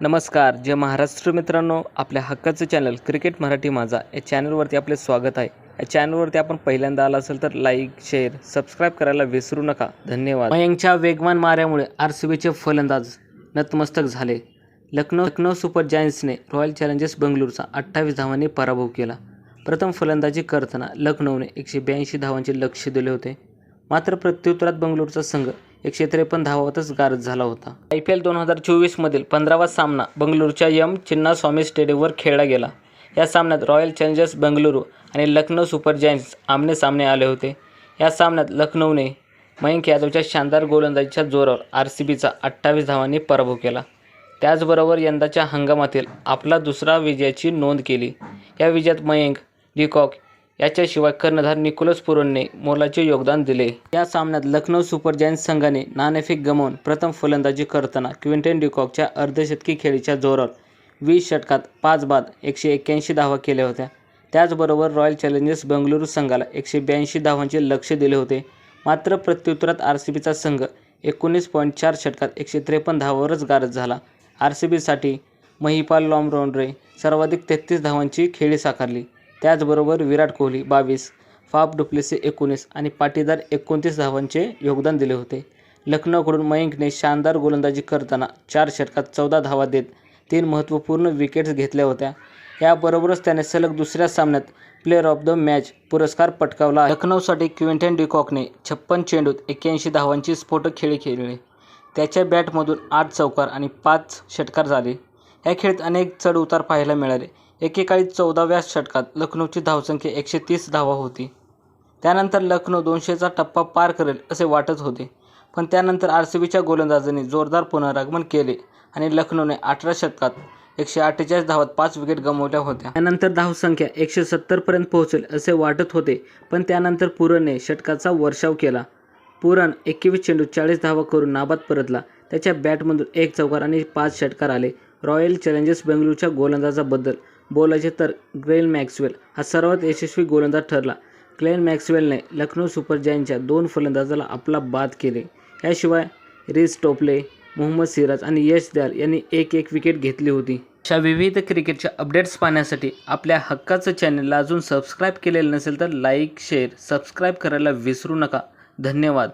नमस्कार जय महाराष्ट्र मित्रांनो. आपल्या हक्काचं चॅनल क्रिकेट मराठी माझा या चॅनलवरती आपले स्वागत आहे. या चॅनलवरती आपण पहिल्यांदा आला असेल तर लाईक शेअर सबस्क्राईब करायला विसरू नका. धन्यवाद. मयंकच्या वेगवान माऱ्यामुळे आर सी बीचे फलंदाज नतमस्तक झाले. लखनौ लखनौ सुपर जायंट्सने रॉयल चॅलेंजर्स बंगलोरचा अठ्ठावीस धावांनी पराभव केला. प्रथम फलंदाजी करताना लखनौने एकशे ब्याऐंशी धावांचे लक्ष दिले होते. मात्र प्रत्युत्तरात बंगलोरचा संघ एकशे त्रेपन्न धावतच गारज झाला होता. आय पी एल दोन हजार चोवीसमधील पंधरावा सामना बंगळुरूच्या यम चिन्नास्वामी स्टेडियमवर खेळला गेला. या सामन्यात रॉयल चॅलेंजर्स बंगळुरू आणि लखनौ सुपर जायंट्स आमने सामने आले होते. या सामन्यात लखनौने मयंक यादवच्या शानदार गोलंदाजीच्या जोरावर आर सी बीचा अठ्ठावीस धावांनी पराभव केला. त्याचबरोबर यंदाच्या हंगामातील आपला दुसरा विजयाची नोंद केली. या विजयात मयंक डिकॉक याच्याशिवाय कर्णधार निकोलस पुरोनने मोलाचे योगदान दिले. या सामन्यात लखनौ सुपर जायंट्स संघाने नाणेफेक गमावून प्रथम फलंदाजी करताना क्विंटन डिकॉकच्या अर्धशतकी खेळीच्या जोरावर वीस षटकात पाच बाद एकशे एक्क्याऐंशी धावा केल्या होत्या. त्याचबरोबर रॉयल चॅलेंजर्स बंगळुरू संघाला एकशे ब्याऐंशी धावांचे लक्ष दिले होते. मात्र प्रत्युत्तरात आर सी बीचा संघ एकोणीस पॉईंट चार षटकात एकशे त्रेपन्न धावावरच गारद झाला. आर सी बीसाठी महिपाल लॉमरॉन्ड्रे सर्वाधिक तेहतीस धावांची खेळी साकारली. त्याचबरोबर विराट कोहली बावीस फाफ डुप्लेसी एकोणीस आणि पाटीदार एकोणतीस धावांचे योगदान दिले होते. लखनौकडून मयंकने शानदार गोलंदाजी करताना चार षटकात चौदा धावा देत तीन महत्त्वपूर्ण विकेट्स घेतल्या होत्या. याबरोबरच त्याने सलग दुसऱ्या सामन्यात प्लेअर ऑफ द मॅच पुरस्कार पटकावला लखनौसाठी क्विंटन डिकॉकने छप्पन चेंडूत एक्क्याऐंशी धावांची स्फोटक खेळी खेळली. त्याच्या बॅटमधून आठ चौकार आणि पाच षटकार झाले. या खेळात अनेक चढ उतार पाहायला मिळाले. एकेकाळी चौदाव्या षटकात लखनौची धावसंख्या एकशे तीस धावा होती. त्यानंतर लखनौ दोनशेचा टप्पा पार करेल असे वाटत होते. पण त्यानंतर आर सी बीच्या गोलंदाजांनी जोरदार पुनरागमन केले आणि लखनौने अठरा षटकात एकशे अठ्ठेचाळीस धावात पाच विकेट गमावल्या होत्या. त्यानंतर धावसंख्या एकशे सत्तरपर्यंत पोहोचेल असे वाटत होते. पण त्यानंतर पुरणने षटकाचा वर्षाव केला. पुरण एकवीस चेंडू चाळीस धावा करून नाबाद परतला. त्याच्या बॅटमधून एक चौकार आणि पाच षटकार आले. रॉयल चॅलेंजर्स बेंगलुरूच्या गोलंदाजाबद्दल बोलायचे तर ग्लेन मॅक्सवेल हा सर्वात यशस्वी गोलंदाज ठरला. ग्लेन मॅक्सवेलने लखनौ सुपर जायंटच्या दोन फलंदाजाला आपला बाद केले. याशिवाय रिस टोपले मोहम्मद सिराज आणि यश दयाल यांनी एक एक विकेट घेतली होती. अशा विविध क्रिकेटच्या अपडेट्स पाहण्यासाठी आपल्या हक्काचं चॅनलला अजून सबस्क्राईब केलेलं नसेल तर लाईक शेअर सबस्क्राईब करायला विसरू नका. धन्यवाद.